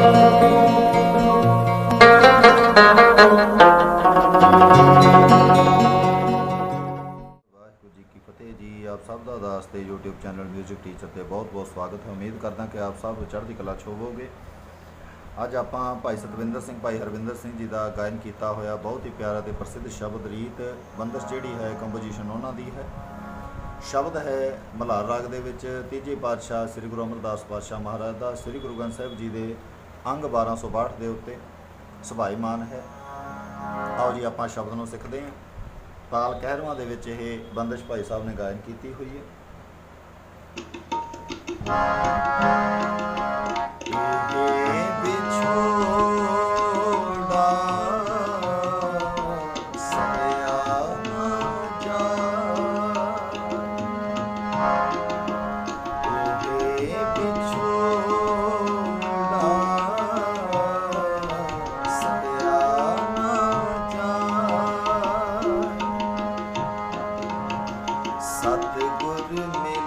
ਵਾਹਿਗੁਰੂ ਜੀ ਕੀ ਫਤਿਹ ਜੀ, ਆਪ ਸਭ ਦਾ ਦਾਸ ਤੇ YouTube ਚੈਨਲ 뮤직 ਟੀਚਰ ਤੇ ਬਹੁਤ-ਬਹੁਤ ਸਵਾਗਤ ਹੈ। ਉਮੀਦ ਕਰਦਾ ਕਿ ਆਪ ਸਭ ਚੜ੍ਹਦੀ ਕਲਾ 'ਚ ਹੋਵੋਗੇ। ਅੱਜ ਆਪਾਂ ਭਾਈ ਸਤਵਿੰਦਰ ਸਿੰਘ, ਭਾਈ ਹਰਵਿੰਦਰ ਸਿੰਘ ਜੀ ਦਾ ਗਾਇਨ ਕੀਤਾ ਹੋਇਆ ਬਹੁਤ ਹੀ ਪਿਆਰਾ ਤੇ ਪ੍ਰਸਿੱਧ ਸ਼ਬਦ ਰੀਤ ਬੰਦਸ਼ ਜਿਹੜੀ ਹੈ ਕੰਪੋਜੀਸ਼ਨ ਉਹਨਾਂ ਦੀ ਹੈ। ਸ਼ਬਦ ਹੈ ਮਲਹਾਰ ਰਾਗ ਦੇ ਵਿੱਚ ਤੀਜੇ ਪਾਤਸ਼ਾਹ ਸ੍ਰੀ ਗੁਰੂ ਅਮਰਦਾਸ ਪਾਤਸ਼ਾਹ ਮਹਾਰਾਜ ਦਾ, ਸ੍ਰੀ ਗੁਰੂ ਗ੍ਰੰਥ ਸਾਹਿਬ ਜੀ ਦੇ ਅੰਗ 1262 ਦੇ ਉੱਤੇ ਸੁਭਾਈਮਾਨ ਹੈ। ਆਓ ਜੀ, ਆਪਾਂ ਸ਼ਬਦ ਨੂੰ ਸਿੱਖਦੇ ਹਾਂ। ਤਾਲ ਕਹਿਰਵਾਂ ਦੇ ਵਿੱਚ ਇਹ ਬੰਦਸ਼ ਭਾਈ ਸਾਹਿਬ ਨੇ ਗਾਇਨ ਕੀਤੀ ਹੋਈ ਹੈ। ਸਤਿਗੁਰ ਮੇ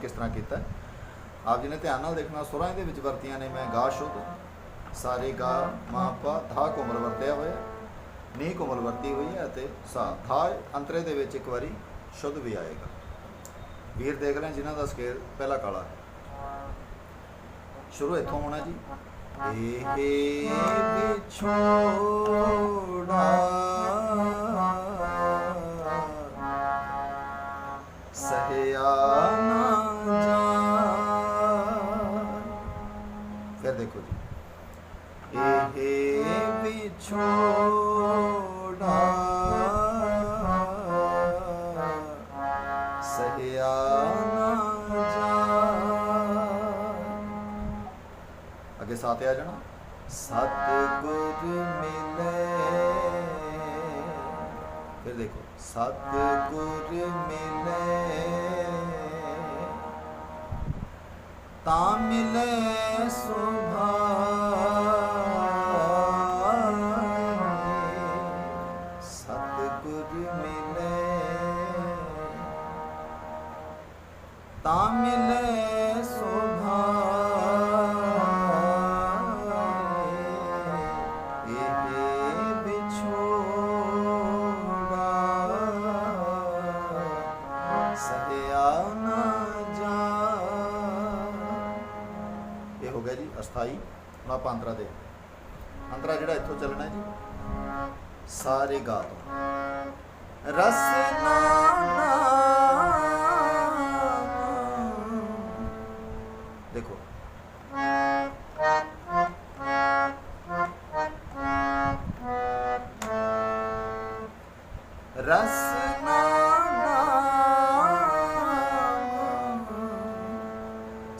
ਕਿਸ ਤਰ੍ਹਾਂ ਕੀਤਾ। ਆਪ ਜੀ ਨੇ ਧਿਆਨ ਨਾਲ ਦੇਖਣਾ, ਸੁਰਾਂ ਦੇ ਵਿੱਚ ਵਰਤੀਆਂ ਨੇ, ਮੈਂ ਗਾ ਸ਼ੁੱਧ, ਸਾਰੇ ਗਾ, ਮਾ ਧਾ ਕੋਮਲ ਵਰਤਿਆ ਹੋਇਆ, ਨੀ ਕੋਮਲ ਵਰਤੀ ਹੋਈ ਹੈ ਅਤੇ ਸਾ, ਧਾ ਅੰਤਰੇ ਦੇ ਵਿੱਚ ਇੱਕ ਵਾਰੀ ਸ਼ੁੱਧ ਵੀ ਆਏਗਾ। ਵੀਰ ਦੇਖ ਰਹੇ ਜਿਨ੍ਹਾਂ ਦਾ ਸਕੇਲ ਪਹਿਲਾ ਕਾਲਾ। ਹੈ ਸ਼ੁਰੂ ਇੱਥੋਂ ਹੋਣਾ ਜੀ। ਇਹ ਵਿਛੋੜਾ ਸਹਿਆ ਦੇਖੋ ਜੀ। ਇਹ ਵਿਛੋੜਾ ਅੱਗੇ ਸਾਥ ਆ ਜਾਣਾ। ਸਤ ਗੁਰ ਮਿਲੇ। ਫਿਰ ਦੇਖੋ ਸਤ ਗੁਰ ਮਿਲੇ। ਤਾਂ ਮਿਲੇ ਸੁਭਾਏ ਹੁਣ ਆਪਾਂ ਅੰਤਰਾ ਦੇ। ਅੰਤਰਾ ਜਿਹੜਾ ਇੱਥੋਂ ਚੱਲਣਾ ਹੈ ਜੀ। ਸਾਰੇ ਗਾ ਤੋਂ ਰਸਨਾ ਦੇਖੋ। ਰਸਨਾ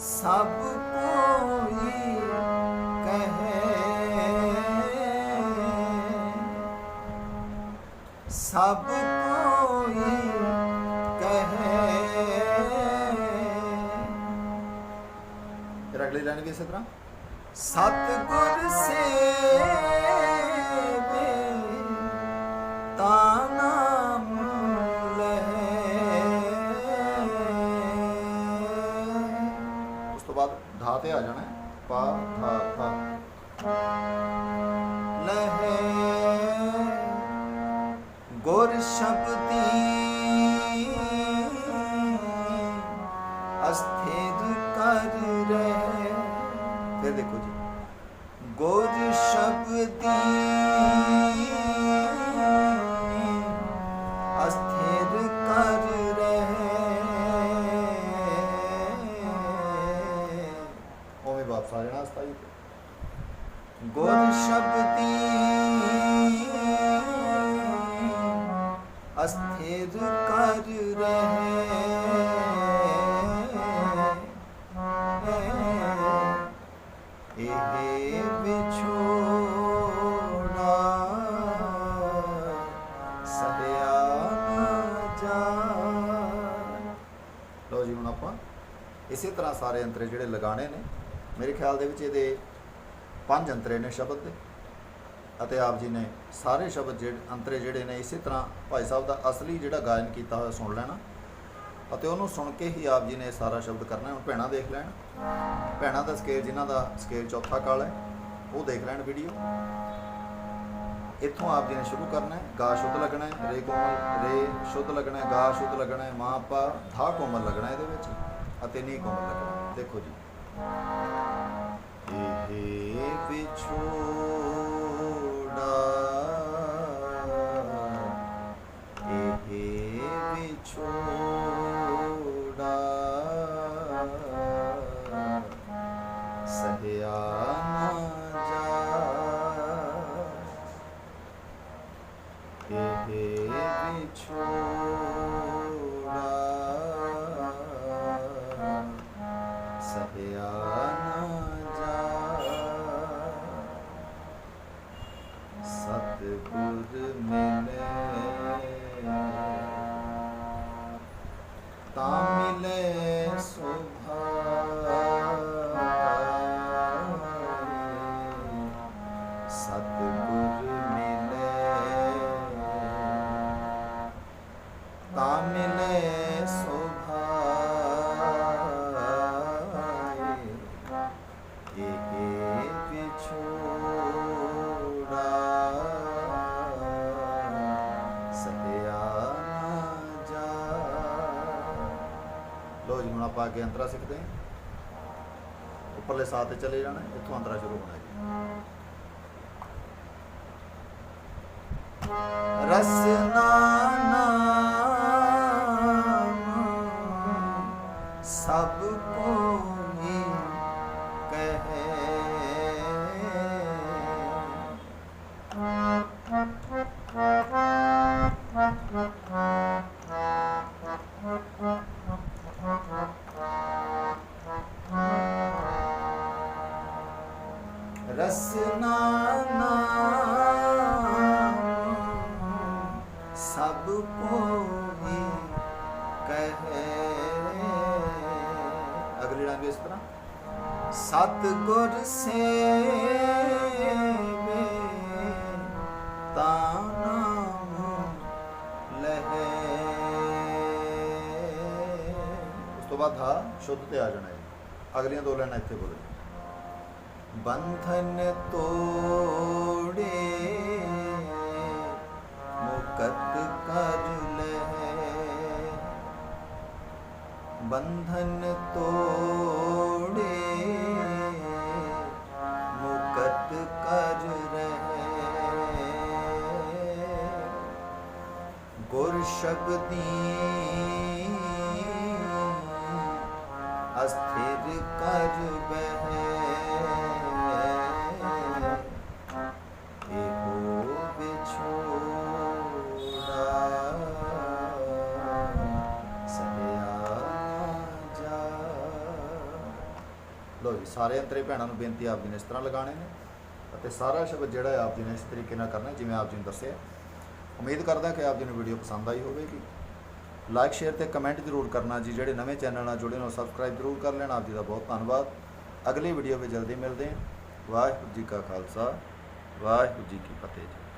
ਸਭ ਕੋਈ ਸਭ ਕੋਈ ਕਹੇ। ਫਿਰ ਅਗਲੀ ਲਾਈਨ ਵੀ ਇਸੇ ਤਰ੍ਹਾਂ। ਸਤਿਗੁਰ ਸੇਵੇ ਅਸਥਿਰ ਫਿਰ ਦੇਖੋ ਜੀ। ਗੁਰ ਸ਼ਬਦੀ ਅਸਥਿਰ ਕਰ ਰਹੇ। ਓਵੇਂ ਵਾਪਸ ਆ ਜਾਣਾ ਅਸਥਾਈ ਗੁਰ ਸ਼ਬਦੀ ਅਸਥਿਰ ਕਰ ਰਹੇ। ਸਾਰੇ ਅੰਤਰੇ ਜਿਹੜੇ ਲਗਾਣੇ ਨੇ, ਮੇਰੇ ਖਿਆਲ ਦੇ ਵਿੱਚ ਇਹਦੇ ਪੰਜ ਅੰਤਰੇ ਨੇ ਸ਼ਬਦ ਦੇ ਅਤੇ ਆਪ ਜੀ ਨੇ ਸਾਰੇ ਸ਼ਬਦ ਜਿਹੜੇ ਅੰਤਰੇ ਜਿਹੜੇ ਨੇ, ਇਸੇ ਤਰ੍ਹਾਂ ਭਾਈ ਸਾਹਿਬ ਦਾ ਅਸਲੀ ਜਿਹੜਾ ਗਾਇਨ ਕੀਤਾ ਹੋਇਆ ਸੁਣ ਲੈਣਾ ਅਤੇ ਉਹਨੂੰ ਸੁਣ ਕੇ ਹੀ ਆਪ ਜੀ ਨੇ ਸਾਰਾ ਸ਼ਬਦ ਕਰਨਾ ਹੈ। ਹੁਣ ਭੈਣਾਂ ਦੇਖ ਲੈਣ। ਭੈਣਾਂ ਦਾ ਸਕੇਲ ਜਿਨ੍ਹਾਂ ਦਾ ਸਕੇਲ ਚੌਥਾ ਕਾਲ ਹੈ, ਉਹ ਦੇਖ ਲੈਣ ਵੀਡੀਓ ਇੱਥੋਂ ਆਪ ਜੀ ਨੇ ਸ਼ੁਰੂ ਕਰਨਾ ਹੈ। ਗਾ ਸ਼ੁੱਧ ਲੱਗਣਾ ਹੈ, ਰੇ ਕੋਮਲ, ਰੇ ਸ਼ੁੱਧ ਲੱਗਣਾ ਹੈ, ਗਾ ਸ਼ੁੱਧ ਲੱਗਣਾ ਹੈ, ਮਾਂ, ਪਾ, ਧਾ ਕੋਮਲ ਲੱਗਣਾ ਹੈ ਇਹਦੇ ਵਿੱਚ। ਅਤੇ ਨਹੀਂ ਕੋਮਲ ਲੱਗਣਾ ਦੇਖੋ ਜੀ। ਇਹ ਵਿਛੋੜਾ ਇਹ ਵਿਛੋੜਾ ਸਹਿਆ ਮਿਲੇ ਤਾਂ ਮਿਲੇ ਸੁਭਾਏ ਲੋ ਜੀ ਹੁਣ ਆਪਾਂ ਅੱਗੇ ਅੰਤਰਾ ਸਿੱਖਦੇ ਹਾਂ ਉੱਪਰਲੇ ਸਾਹ ਤੇ ਚਲੇ ਜਾਣਾ ਇੱਥੋਂ ਅੰਤਰਾ ਸ਼ੁਰੂ ਹੋਣਾ ਜੀ। ਰਸਨਾ ਰਸਨਾ ਨਾਮ ਸਭ ਕੋਈ ਕਹੇ। ਅਗਲੀ ਲਾਈਨ ਵੀ ਇਸ ਤਰ੍ਹਾਂ। ਸਤ ਗੁਰ ਸੇਵੇ ਤਾਂ ਨਾਮ ਲਹੇ। ਉਸ ਤੋਂ ਬਾਅਦ ਹਾਂ ਸ਼ੁੱਧ ਤੇ ਆ ਜਾਣਾ ਹੈ। ਅਗਲੀਆਂ ਦੋ ਲਾਈਨਾਂ ਇੱਥੇ ਬੋਲੋ ਬੰਧਨ ਤੋੜੇ ਮੁਕਤ ਕਰ ਲਹਿ ਬੰਧਨ ਤੋੜੇ ਮੁਕਤ ਕਰ ਰਹੇ ਗੁਰ ਸ਼ਬਦੀ ਅਸਥਿਰ ਕਰ ਬਹਿ ਲੋ ਸਾਰੇ ਅੰਤਰੇ ਭੈਣਾਂ ਨੂੰ ਬੇਨਤੀ ਆਪ ਜੀ ਨੇ ਇਸ ਤਰ੍ਹਾਂ ਲਗਾਣੇ ਨੇ ਅਤੇ ਸਾਰਾ ਸ਼ਬਦ ਜਿਹੜਾ ਆਪ ਜੀ ਨੇ ਇਸ ਤਰੀਕੇ ਨਾਲ ਕਰਨਾ, ਜਿਵੇਂ ਆਪ ਜੀ ਨੇ ਦੱਸਿਆ। ਉਮੀਦ ਕਰਦਾ ਕਿ ਆਪ ਜੀ ਨੂੰ ਵੀਡੀਓ ਪਸੰਦ ਆਈ ਹੋਵੇਗੀ। ਲਾਈਕ ਸ਼ੇਅਰ ਤੇ ਕਮੈਂਟ ਜ਼ਰੂਰ ਕਰਨਾ ਜੀ, ਜਿਹੜੇ ਨਵੇਂ ਚੈਨਲ ਨਾਲ ਜੁੜੇ ਨੇ, ਉਹ ਸਬਸਕ੍ਰਾਈਬ ਜ਼ਰੂਰ ਕਰ ਲੈਣਾ। ਆਪ ਜੀ ਦਾ ਬਹੁਤ ਧੰਨਵਾਦ। ਅਗਲੀ ਵੀਡੀਓ ਵਿੱਚ ਜਲਦੀ ਮਿਲਦੇ ਹਾਂ। ਵਾਹਿਗੁਰੂ ਜੀ ਕਾ ਖਾਲਸਾ, ਵਾਹਿਗੁਰੂ ਜੀ ਕੀ ਫਤਿਹ ਜੀ।